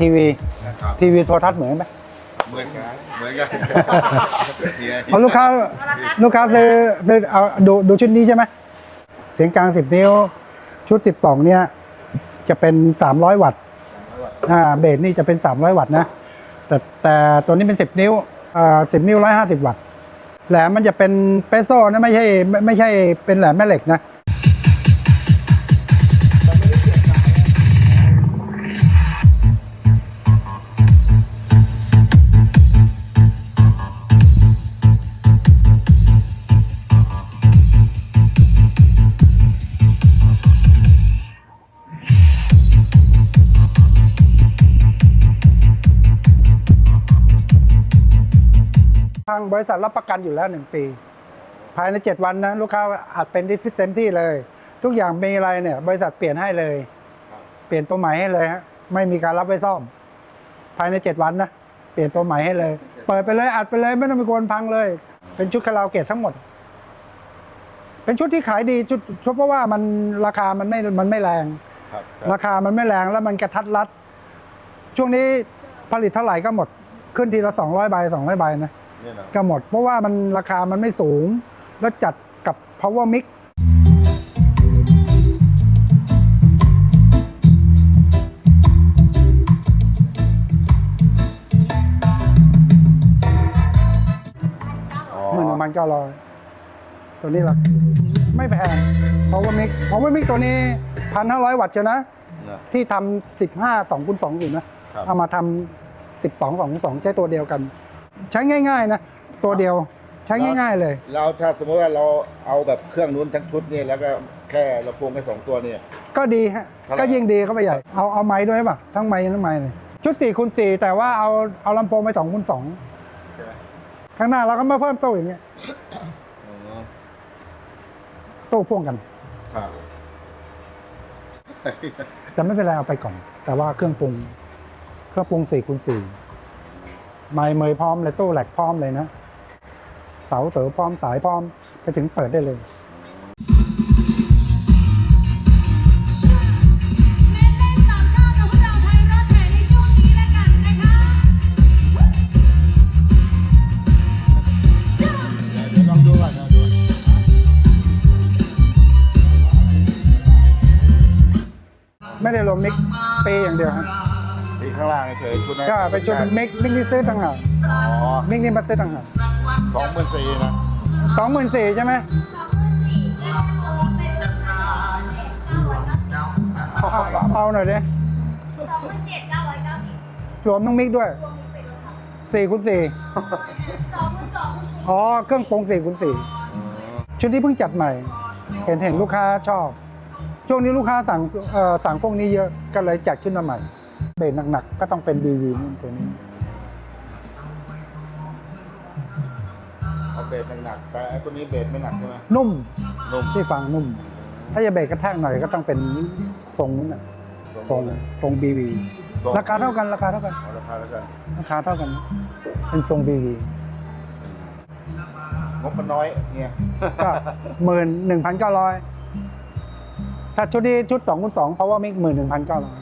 ทีวีนะครับทีวีโทรทัศน์เหมือนไหมเหมือนกันเหมือนกันเนี่ยเพราะลูกค้าลูกค้าซื้อซื้อเอาดูดูชุดนี้ใช่ไหมเสียงกลาง10นิ้ว ชุด12เนี่ย จะเป็น300วัตต์อ่าเบสนี่จะเป็น300วัตต์นะ แต่แต่ตัวนี้เป็น10นิ้วอ่า10นิ้ว150วัตต์แหลมมันจะเป็นเปโซนะไม่ใช่ไม่ไม่ใช่เป็นแหลมแม่เหล็กนะ ทางบริษัทรับประกันอยู่แล้วหนึ่งปี ภายใน 7 วันนะลูกค้าอาจเป็นที่เต็มที่เลย ทุกอย่างมีอะไรเนี่ย บริษัทเปลี่ยนให้เลย เปลี่ยนตัวใหม่ให้เลยฮะไม่มีการรับไว้ซ่อม ภายใน 7 วันนะเปลี่ยนตัวใหม่ให้เลย เปิดไปเลยอัดไปเลยไม่ต้องมีคนพังเลย เป็นชุดคาราโอเกะทั้งหมด เป็นชุดที่ขายดีชุดชุดเพราะว่ามันราคามันไม่มันไม่แรงครับราคามันไม่แรงแล้วมันกระทัดรัด ช่วงนี้ผลิตเท่าไหร่ก็หมดขึ้นทีละ200ใบ200ใบนะ เนี่ยนะก็หมด เพราะว่ามันราคามันไม่สูง แล้วจัดกับ power mix อ๋อหมื่นหนึ่งพันเก้าร้อยตัวนี้ละไม่แพง power mix power mix ตัวนี้พันห้าร้อยวัตต์เชียวนะ นะ ที่ทำสิบห้าสองคูณสองอยู่นะ ครับ เอามาทำสิบสองสองคูณสองใช้ตัวเดียวกัน ใช้ง่าย ๆ นะ ตัวเดียวใช้ง่าย ๆ เลย เราถ้าสมมติว่าเราเอาแบบเครื่องนู้นทั้งชุดเนี่ยแล้วก็แค่ลำโพงแค่สองตัวเนี่ย ก็ดีฮะเท่าไหร่ ก็ยิ่งดีเข้าไปใหญ่เอาเอาไม้ด้วยป่ะทั้งไม้ทั้งไม้เลยชุด4คูณ4แต่ว่าเอาเอาลำโพงไป2คูณใช่ไหม2ข้างหน้าเราก็มาเพิ่มตู้อย่างเงี้ยอ๋อตู้พ่วงกัน ครับแต่ไม่เป็นไรเอาไปก่อน แต่ว่าเครื่องปรุง เครื่องปรุง4คูณ4 ไม้เมยพร้อมเลยตู้แหลกพร้อมเลยนะ เสาเสือพร้อมสายพร้อมไปถึงเปิดได้เลยเล่นเล่นสามชาติกับพวกเราไทยรถแห่ในช่วงนี้แล้วกันนะคะชื่อเดี๋ยวลองดูก่อนนะดูไม่ได้รวมมิกเปย์อย่างเดียวฮะที่ข้างล่างเฉยๆชุดนั้นก็เป็นชุดมิกมิกนี่ซื้อต่างหากอ๋อมิกนี่มาซื้อต่างหากสองหมื่นสี่นะสองหมื่นสี่ใช่ไหมเอาเอาเอาหน่อยดิสองพันเจ็ดเก้าร้อยเก้าสิบรวมน้องมิกด้วยรวมมิกไปด้วยค่ะสี่คูณสี่สองพันสองพันสี่อ๋อ เครื่องปรุงสี่คูณสี่ชุดนี้เพิ่งจัดใหม่ เห็นเห็นลูกค้าชอบ ช่วงนี้ลูกค้าสั่งเอ่อสั่งพวกนี้เยอะก็เลยจัดขึ้นมาใหม่ เบสหนักๆก็ต้องเป็นดีวีนี่ตัวนี้เอาเบสหนักๆแต่ไอ้ตัวนี้เบสไม่หนักใช่ไหมนุ่มนุ่มที่ฟังนุ่ม ถ้าจะเบสกระแทกหน่อยก็ต้องเป็นทรงนั้นน่ะทรงทรงบีวีทรงราคาเท่ากันราคาเท่ากัน เอาราคาแล้วกันราคาเท่ากัน เป็นทรงบีวีงบมันน้อยเนี่ยก็หมื่นหนึ่งพันเก้าร้อยถ้าชุดนี้ชุดสองคูณสองเพราะว่ามิกหมื่นหนึ่งพันเก้าร้อย